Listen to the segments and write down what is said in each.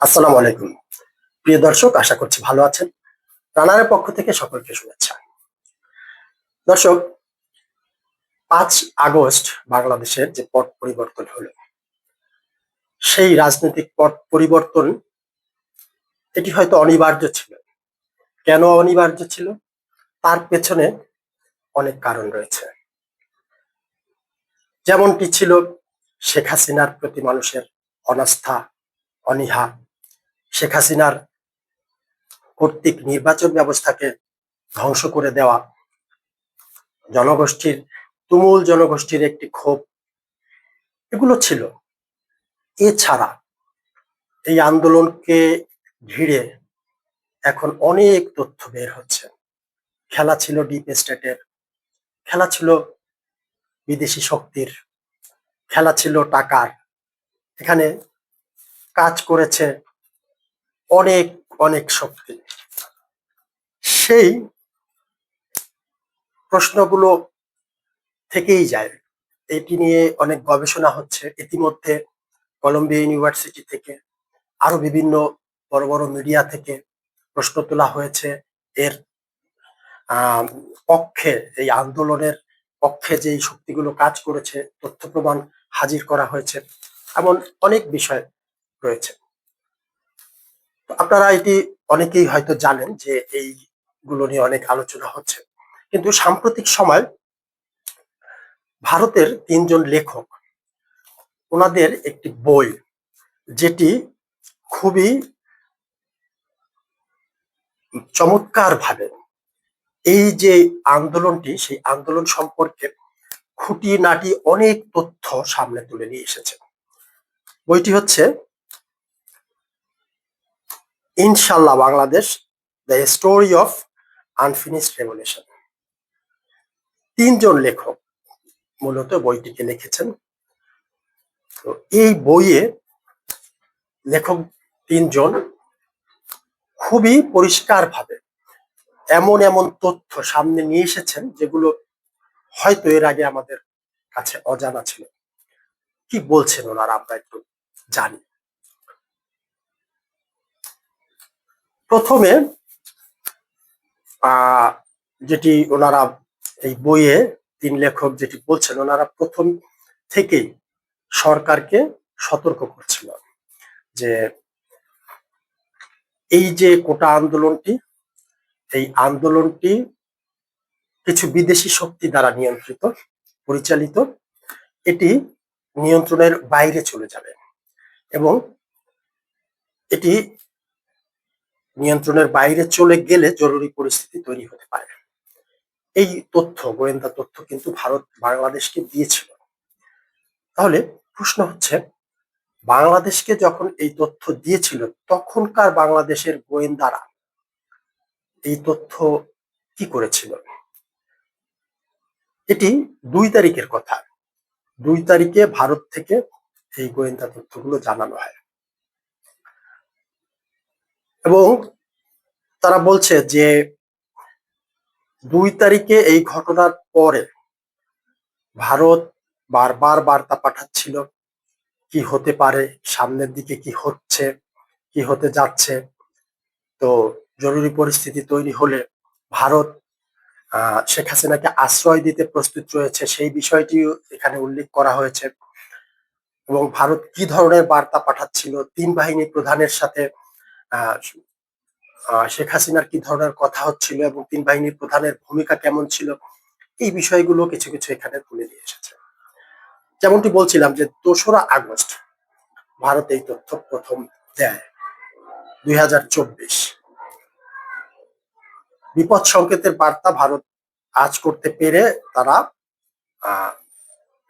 আসসালামু আলাইকুম। প্রিয় দর্শক, আশা করছি ভালো আছেন। রানারের পক্ষ থেকে সকলকে শুভেচ্ছা। দর্শক, পাঁচ আগস্ট বাংলাদেশের যে পট পরিবর্তন হলো, সেই রাজনৈতিক পট পরিবর্তন, এটি হয়তো অনিবার্য ছিল। কেন অনিবার্য ছিল? তার পেছনে অনেক কারণ রয়েছে। যেমনটি ছিল শেখ হাসিনার প্রতি মানুষের অনাস্থা, অনীহা শেখ হাসিনার কর্তৃক নির্বাচন ব্যবস্থাকে ধ্বংস করে দেওয়া জনগোষ্ঠীর, তুমুল জনগোষ্ঠীর একটি ক্ষোভ, এগুলো ছিল। এছাড়া এই আন্দোলনকে ঘিরে এখন অনেক তথ্য বের হচ্ছে। খেলা ছিল ডিপ স্টেটের, খেলা ছিল বিদেশি শক্তির, খেলা ছিল টাকার। এখানে কাজ করেছে অনেক অনেক শক্তি। সেই প্রশ্নগুলো থেকেই যায়। এটি নিয়ে অনেক গবেষণা হচ্ছে। ইতিমধ্যে কলম্বিয়া ইউনিভার্সিটি থেকে আরও বিভিন্ন বড় বড় মিডিয়া থেকে প্রশ্ন তোলা হয়েছে। এর পক্ষে, এই আন্দোলনের পক্ষে যেই শক্তিগুলো কাজ করেছে, তথ্য প্রমাণ হাজির করা হয়েছে, এমন অনেক বিষয় রয়েছে। আপনারা এটি অনেকেই হয়তো জানেন যে এইগুলো নিয়ে অনেক আলোচনা হচ্ছে। কিন্তু সাম্প্রতিক সময় ভারতের তিনজন লেখক, ওনাদের একটি বই, যেটি খুবই চমৎকার ভাবে এই যে আন্দোলনটি, সেই আন্দোলন সম্পর্কে খুঁটি নাটি অনেক তথ্য সামনে তুলে নিয়ে এসেছে। বইটি হচ্ছে ইনশাল্লাহ Bangladesh the story of unfinished revolution তিনজন লেখক মূলত বইটিকে লিখেছেন। তো এই বইয়ে লেখক তিনজন খুবই পরিষ্কারভাবে এমন এমন তথ্য সামনে নিয়ে এসেছেন, যেগুলো হয়তো এর আগে আমাদের কাছে অজানা ছিল। কি বলছেন ওনারা, আমরা একটু জানি। প্রথমে যেটি ওনারা এই বইয়ে তিন লেখক যেটি বলছেন, ওনারা প্রথম থেকেই সরকারকে সতর্ক করছিল যে এই যে কোটা আন্দোলনটি, এই আন্দোলনটি কিছু বিদেশি শক্তি দ্বারা নিয়ন্ত্রিত, পরিচালিত, এটি নিয়ন্ত্রণের বাইরে চলে যাবে এবং এটি নিয়ন্ত্রণের বাইরে চলে গেলে জরুরি পরিস্থিতি তৈরি হতে পারে। এই তথ্য, গোয়েন্দা তথ্য কিন্তু ভারত বাংলাদেশকে দিয়েছিল। তাহলে প্রশ্ন হচ্ছে, বাংলাদেশকে যখন এই তথ্য দিয়েছিল, তখনকার বাংলাদেশের গোয়েন্দারা এই তথ্য কি করেছিল? এটি দুই তারিখের কথা। দুই তারিখে ভারত থেকে এই গোয়েন্দা তথ্যগুলো জানানো হয়। এবং তারা বলছে যে দুই তারিখে এই ঘটনার পরে ভারত বারবার বার্তা পাঠাচ্ছিল কি হতে পারে, সামনের দিকে কি হচ্ছে, কি হতে যাচ্ছে। তো জরুরি পরিস্থিতি তৈরি হলে ভারত শেখ হাসিনাকে আশ্রয় দিতে প্রস্তুত রয়েছে সেই বিষয়টিও এখানে উল্লেখ করা হয়েছে। এবং ভারত কি ধরনের বার্তা পাঠাচ্ছিল, তিন বাহিনী প্রধানের সাথে শেখ হাসিনার কি ধরনের কথা হচ্ছিল এবং তিন বাহিনীর প্রধানের ভূমিকা কেমন ছিল, এই বিষয়গুলো কিছু কিছু এখানে তুলে নিয়ে এসেছে। যেমনটি বলছিলাম যে দোসরা আগস্ট ভারত এই তথ্য প্রথম দেয়, দুই হাজার চব্বিশ। বিপদ সংকেতের বার্তা ভারত আজ করতে পেরে তারা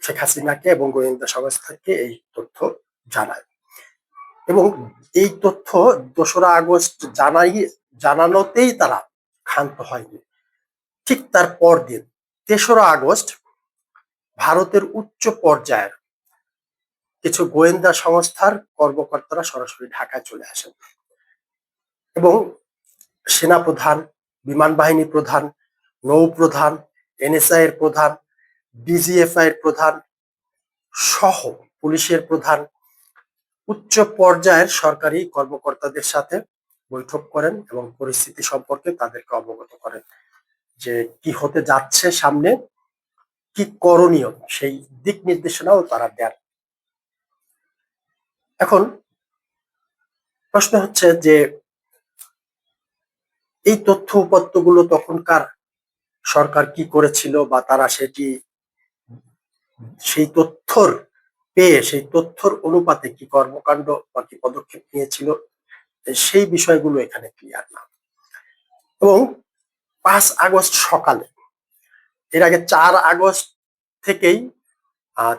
শেখ হাসিনাকে এবং গোয়েন্দা সংস্থাকে এই তথ্য জানায়। এবং এই তথ্য দোসরা আগস্ট জানাই, জানানোতেই তারা ক্ষান্ত হয়নি। ঠিক তার পরদিন, তেসরা আগস্ট, ভারতের উচ্চ পর্যায়ের কিছু গোয়েন্দা সংস্থার কর্মকর্তারা সরাসরি ঢাকায় চলে আসেন এবং সেনাপ্রধান, বিমান বাহিনী প্রধান, নৌ প্রধান, এনএসআই এর প্রধান, ডিজিএফআই এর প্রধান সহ পুলিশের প্রধান উচ্চ পর্যায়ের সরকারি কর্মকর্তাদের সাথে বৈঠক করেন এবং পরিস্থিতি সম্পর্কে তাদেরকে অবগত করেন যে কি হতে যাচ্ছে সামনে, কি করণীয়, সেই দিক নির্দেশনাও তারা দেন। এখন প্রশ্ন হচ্ছে যে এই তথ্য উপাত্তগুলো তখনকার সরকার কি করেছিল বা তারা সেটি, সেই তথ্যর পেয়ে সেই তথ্যর অনুপাতে কি কর্মকাণ্ড বা কি পদক্ষেপ নিয়েছিল সেই বিষয়গুলো এখানে ক্লিয়ার না। এবং পাঁচ আগস্ট সকালে, এর আগে চার আগস্ট থেকেই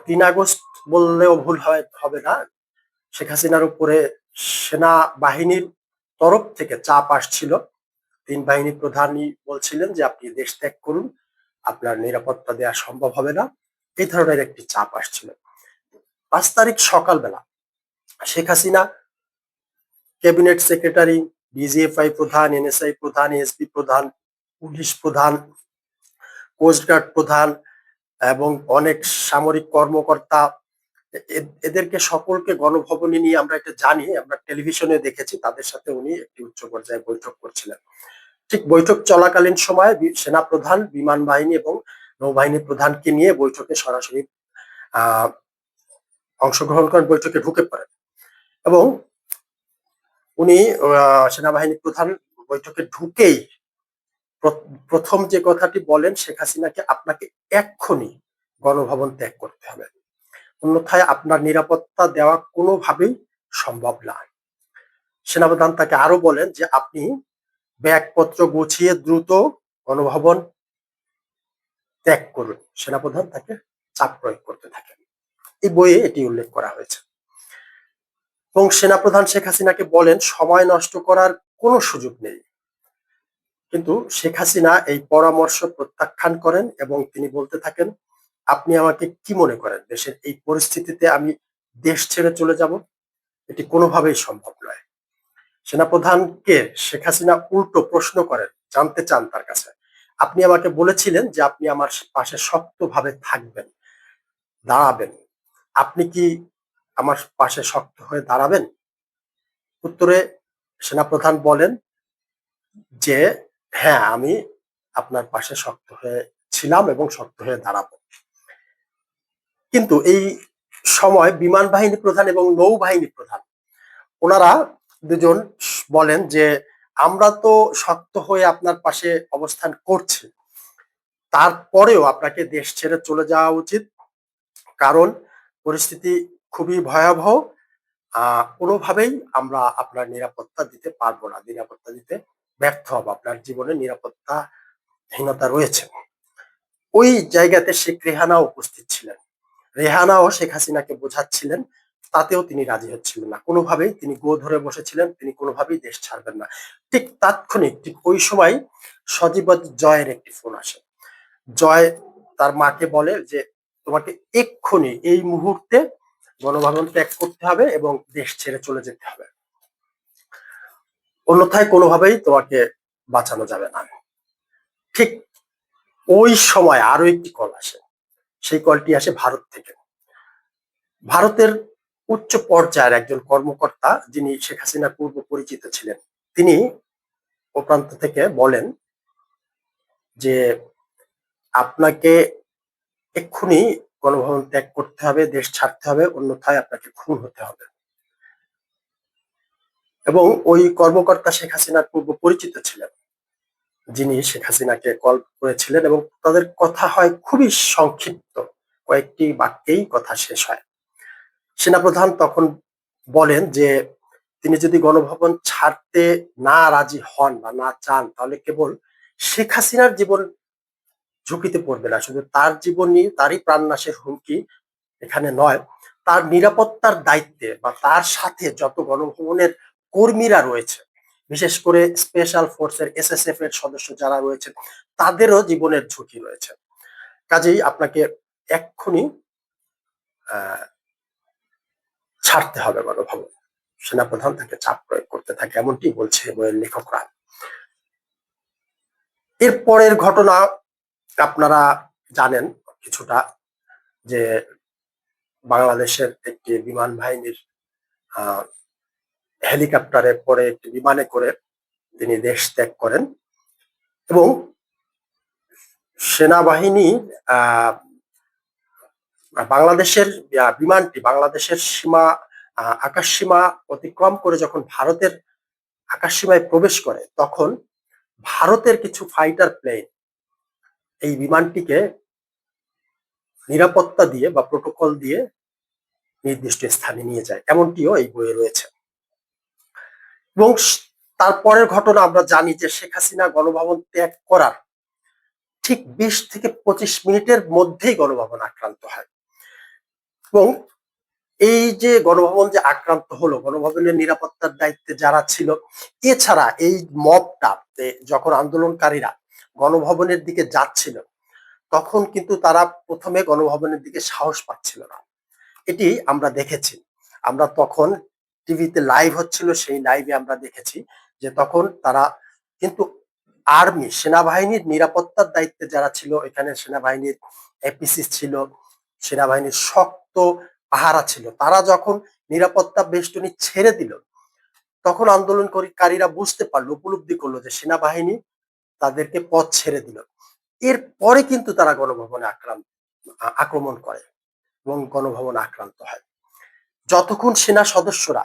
তিন আগস্ট বললেও ভুল হয়, হবে না। শেখ হাসিনার উপরে সেনা বাহিনীর তরফ থেকে চাপ আসছিল। তিন বাহিনী প্রধানই বলছিলেন যে, আপনি দেশ ত্যাগ করুন, আপনার নিরাপত্তা দেওয়া সম্ভব হবে না। এই ধরনের একটি চাপ আসছিল। পাঁচ তারিখ সকালবেলা Sheikh Hasina, cabinet secretary, D G F I প্রধান, এনএসআই প্রধান, এসপি প্রধান, পুলিশ প্রধান কোস্টগার্ড প্রধান এবং অনেক সামরিক কর্মকর্তা এদেরকে সকলকে গণভবনে নিয়ে আমরা এটা জানি, আমরা টেলিভিশনে দেখেছি, তাদের সাথে উনি একটি উচ্চ পর্যায়ে বৈঠক করছিলেন। ঠিক বৈঠক চলাকালীন সময় সেনা প্রধান বিমান বাহিনী এবং নৌবাহিনী প্রধানকে নিয়ে বৈঠকে সরাসরি অংশগ্রহণ করেন বৈঠকে ঢুকে পড়েন। এবং উনি সেনাবাহিনী প্রধান বৈঠকে ঢুকেই প্রথম যে কথাটি বলেন, শেখ হাসিনাকে আপনাকে এক্ষুনি গণভবন ত্যাগ করতে হবে। অন্যথায় আপনার নিরাপত্তা দেওয়া কোনোভাবেই সম্ভব না। সেনাপ্রধান তাকে আরও বলেন যে, আপনি ব্যাগপত্র গুছিয়ে দ্রুত গণভবন ত্যাগ করুন। সেনাপ্রধান তাকে চাপ প্রয়োগ করতে থাকেন। এই বইয়ে এটি উল্লেখ করা হয়েছে। এবং সেনাপ্রধান শেখ হাসিনাকে বলেন, সময় নষ্ট করার কোনো সুযোগ নেই। কিন্তু শেখ হাসিনা এই পরামর্শ প্রত্যাখ্যান করেন এবং তিনি বলতে থাকেন, আপনি আমাকে কি মনে করেন? দেশের এই পরিস্থিতিতে আমি দেশ ছেড়ে চলে যাব? এটি কোনোভাবেই সম্ভব নয়। সেনাপ্রধানকে শেখ হাসিনা উল্টো প্রশ্ন করেন, জানতে চান তার কাছে। আপনি আমাকে বলেছিলেন যে আপনি আমার পাশে শক্তভাবে থাকবেন, দাঁড়াবেন। আপনি কি আমার পাশে শক্ত হয়ে দাঁড়াবেন? উত্তরে সেনাপ্রধান বলেন যে হ্যাঁ আমি আপনার পাশে শক্ত হয়ে ছিলাম এবং শক্ত হয়ে দাঁড়াবো। কিন্তু এই সময় বিমান বাহিনী প্রধান এবং নৌবাহিনী প্রধান, ওনারা দুজন বলেন যে, আমরা তো শক্ত হয়ে আপনার পাশে অবস্থান করছি। তারপরেও আপনাকে দেশ ছেড়ে চলে যাওয়া উচিত। কারণ পরিস্থিতি খুবই ভয়াবহ। কোনোভাবেই আমরা আপনার নিরাপত্তা দিতে পারব না। নিরাপত্তা দিতে ব্যর্থ হব। আপনার জীবনে নিরাপত্তাহীনতা রয়েছে। ওই জায়গাতে শেখ রেহানা উপস্থিত ছিলেন। রেহানাও শেখ হাসিনাকে বোঝাচ্ছিলেন, তাতেও তিনি রাজি হচ্ছিলেন না। কোনোভাবেই তিনি গো ধরে বসেছিলেন, তিনি কোনোভাবেই দেশ ছাড়বেন না। ঠিক তাৎক্ষণিক, ঠিক ওই সময় সজীবত জয়ের একটি ফোন আসে। জয় তার মাকে বলে যে তোমাকে এক্ষুনি এই মুহূর্তে গণভবন ত্যাগ করতে হবে এবং দেশ ছেড়ে চলে যেতে হবে। অন্যথায় কোনোভাবেই তোমাকে বাঁচানো যাবে না। ঠিক ওই সময় আরও একটি কল আসে। সেই কলটি আসে ভারত থেকে। ভারতের উচ্চ পর্যায়ের একজন কর্মকর্তা যিনি শেখ হাসিনা পূর্ব পরিচিত ছিলেন, তিনি ও প্রান্ত থেকে বলেন যে আপনাকে এক্ষুনি গণভবন ত্যাগ করতে হবে, দেশ ছাড়তে হবে, অন্যথায় আপনাকে খুন হতে হবে। এবং ওই কর্মকর্তা শেখ হাসিনার পূর্ব পরিচিত ছিলেন, যিনি শেখ হাসিনাকে কল করেছিলেন এবং তাদের কথা হয় খুবই সংক্ষিপ্ত, কয়েকটি বাক্যেই কথা শেষ হয়। সেনাপ্রধান তখন বলেন যে, তিনি যদি গণভবন ছাড়তে না রাজি হন বা না চান, তাহলে কেবল শেখ হাসিনার জীবন ঝুঁকিতে পড়বে না। শুধু তার জীবন নিয়ে তারই প্রাণনাশের হুমকি এখানে নয়। তার নিরাপত্তার দায়িত্বে বা তার সাথে যত গণভবনের কর্মীরা রয়েছে, বিশেষ করে স্পেশাল ফোর্সের এসএসএফ এর সদস্য যারা রয়েছে, তাদেরও জীবনের ঝুঁকি রয়েছে। কাজেই আপনাকে এক্ষুনি ছাড়তে হবে গণভবন। সেনাপ্রধান তাকে চাপ প্রয়োগ করতে থাকে, এমনটি বলছে বইয়ের লেখকরা। এর পরের ঘটনা আপনারা জানেন কিছুটা যে বাংলাদেশের একটি বিমান বাহিনীর হেলিকপ্টারে পরে একটি বিমানে করে তিনি দেশ ত্যাগ করেন এবং সেনাবাহিনী বাংলাদেশের বিমানটি বাংলাদেশের সীমা আকাশ সীমা অতিক্রম করে যখন ভারতের আকাশ সীমায় প্রবেশ করে, তখন ভারতের কিছু ফাইটার প্লেন এই বিমানটিকে নিরাপত্তা দিয়ে বা প্রোটোকল দিয়ে নির্দিষ্ট স্থানে নিয়ে যায়। এমনটিও এই বইয়ে রয়েছে। এবং তারপরের ঘটনা আমরা জানি যে শেখ হাসিনা গণভবন ত্যাগ করার ঠিক বিশ থেকে পঁচিশ মিনিটের মধ্যেই গণভবন আক্রান্ত হয়। এবং এই যে গণভবন যে আক্রান্ত হলো, গণভবনের নিরাপত্তার দায়িত্বে যারা ছিল, এছাড়া এই মবটা যখন আন্দোলনকারীরা গণভবনের দিকে যাচ্ছিল, তখন কিন্তু তারা প্রথমে গণভবনের দিকে সাহস পাচ্ছিল না। এটি আমরা দেখেছি। আমরা তখন টিভিতে লাইভ হচ্ছিল, সেই লাইভে আমরা দেখেছি যে তখন তারা কিন্তু আর্মি সেনাবাহিনীর নিরাপত্তার দায়িত্বে যারা ছিল, এখানে সেনাবাহিনীর এপিসি ছিল, সেনাবাহিনীর শক্ত পাহারা ছিল। তারা যখন নিরাপত্তা বেষ্টনী ছেড়ে দিল, তখন আন্দোলনকারীরা বুঝতে পারল, উপলব্ধি করল যে সেনাবাহিনী তাদেরকে পথ ছেড়ে দিল। এরপরে কিন্তু তারা গণভবনে আক্রান্ত আক্রমণ করে এবং গণভবন আক্রান্ত হয়। যতক্ষণ সেনা সদস্যরা,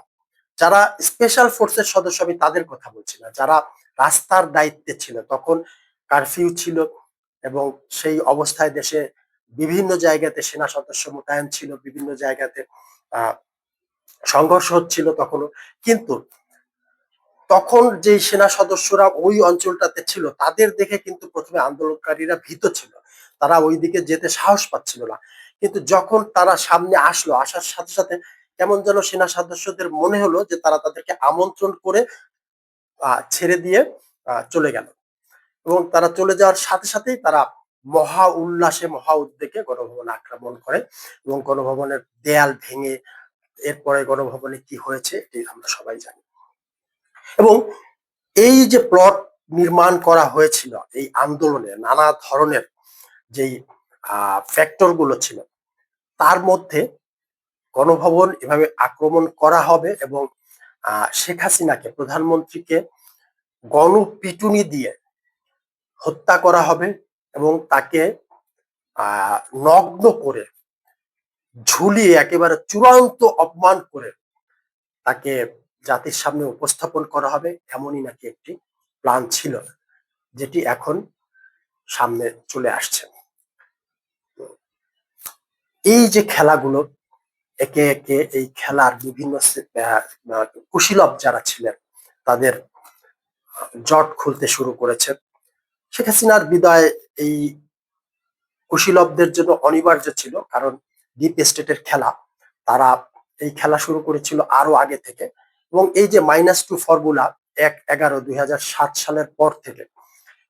যারা স্পেশাল ফোর্সের সদস্য, আমি তাদের কথা বলছি না, যারা রাস্তার দায়িত্বে ছিল, তখন কারফিউ ছিল এবং সেই অবস্থায় দেশে বিভিন্ন জায়গাতে সেনা সদস্য মোতায়েন ছিল, বিভিন্ন জায়গাতে সংঘর্ষ হচ্ছিল তখনও। কিন্তু তখন যে সেনা সদস্যরা ওই অঞ্চলটাতে ছিল, তাদের দেখে কিন্তু প্রথমে আন্দোলনকারীরা ভীত ছিল। তারা ওই দিকে যেতে সাহস পাচ্ছিল না। কিন্তু যখন তারা সামনে আসলো, আসার সাথে সাথে কেমন যেন সেনা সদস্যদের মনে হলো যে তারা তাদেরকে আমন্ত্রণ করে ছেড়ে দিয়ে চলে গেল। এবং তারা চলে যাওয়ার সাথে সাথেই তারা মহা উল্লাসে, মহা উদ্বেগে গণভবন আক্রমণ করে এবং গণভবনের দেয়াল ভেঙে এরপরে গণভবনে কি হয়েছে, এটি আমরা সবাই জানি। এবং এই যে প্লট নির্মাণ করা হয়েছিল, এই আন্দোলনে নানা ধরনের যেই ফ্যাক্টরগুলো ছিল, তার মধ্যে গণভবন এভাবে আক্রমণ করা হবে এবং শেখ হাসিনাকে, প্রধানমন্ত্রীকে গণপিটুনি দিয়ে হত্যা করা হবে এবং তাকে নগ্ন করে ঝুলিয়ে একেবারে চূড়ান্ত অপমান করে তাকে জাতির সামনে উপস্থাপন করা হবে এমনই নাকি একটি প্ল্যান ছিল, যেটি এখন সামনে চলে আসছে। এই যে খেলাগুলো, একে একে এই খেলার বিভিন্ন কুশীলব যারা ছিলেন, তাদের জট খুলতে শুরু করেছে। শেখ হাসিনার বিদায় এই কুশীলবদের জন্য অনিবার্য ছিল, কারণ ডিপ স্টেটের খেলা, তারা এই খেলা শুরু করেছিল আরও আগে থেকে। এবং এই যে মাইনাস টু ফর্মুলা এক এগারো দুই সালের পর থেকে,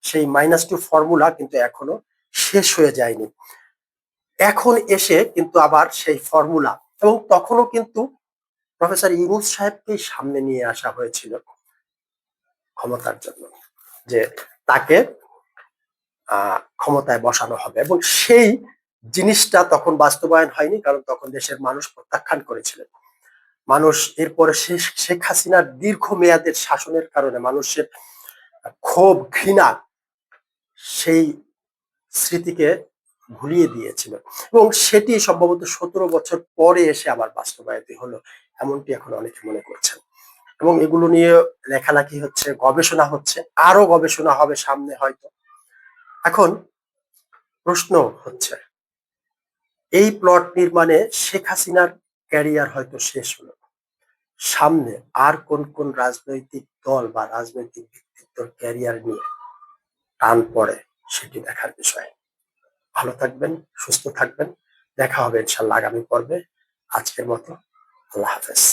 সেই মাইনাস টু ফর্মুলা কিন্তু এখনও শেষ হয়ে যায়নি। এখন এসে কিন্তু আবার সেই ফর্মুলা এবং তখনও কিন্তু প্রফেসর ইউনুস সাহেবকেই সামনে নিয়ে আসা হয়েছিল ক্ষমতার জন্য, যে তাকে ক্ষমতায় বসানো হবে এবং সেই জিনিসটা তখন বাস্তবায়ন হয়নি, কারণ তখন দেশের মানুষ প্রত্যাখ্যান করেছিলেন। মানুষ, এরপরে শেখ- হাসিনার দীর্ঘমেয়াদের শাসনের কারণে মানুষের ক্ষোভ, ঘৃণা সেই স্মৃতিকে ভুলিয়ে দিয়েছিল। এবং সেটি সম্ভবত সতেরো বছর পরে এসে আবার বাস্তবায়িত হলো, এমনটি এখন অনেকে মনে করছেন। এবং এগুলো নিয়ে লেখালেখি হচ্ছে, গবেষণা হচ্ছে আরও গবেষণা হবে সামনে হয়তো। এখন প্রশ্ন হচ্ছে, এই প্লট নির্মাণে শেখ হাসিনার ক্যারিয়ার হয়তো শেষ হলো সামনে আর কোন কোন রাজনৈতিক দল বা রাজনৈতিক ব্যক্তিত্ব ক্যারিয়ার নিয়ে টান পড়ে সেটি দেখার বিষয়। ভালো থাকবেন, সুস্থ থাকবেন। দেখা হবে ইনশাল্লাহ আগামী পর্বে। আজকের মতো আল্লাহ হাফেজ।